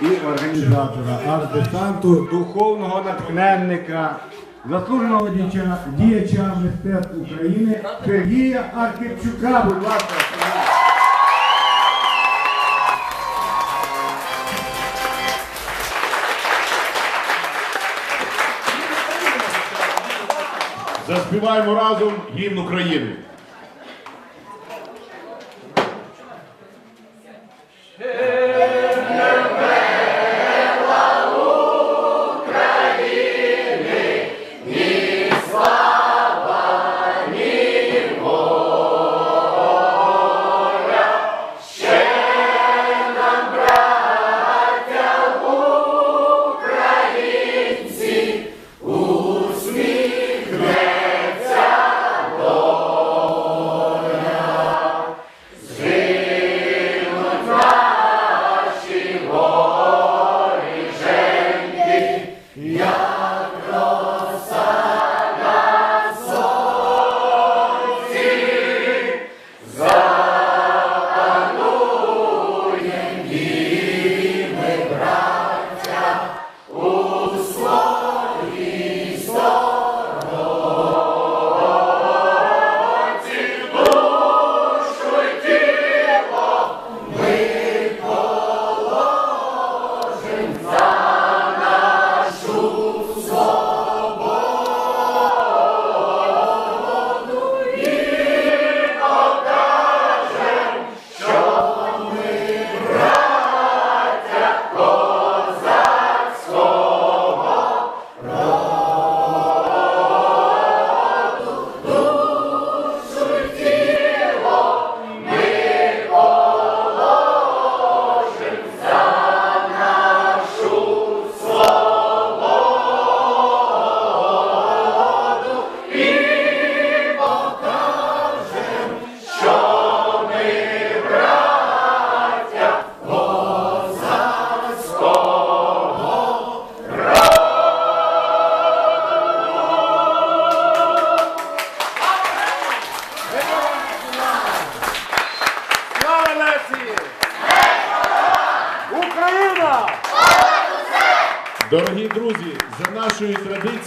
і організатора арт-десанту, духовного натхненника, заслуженого діяча, діяча мистецтв України Сергія Арківчука. Будь ласка. Заспіваємо разом гімн України. Слава Дорогі друзі, за нашою традицією.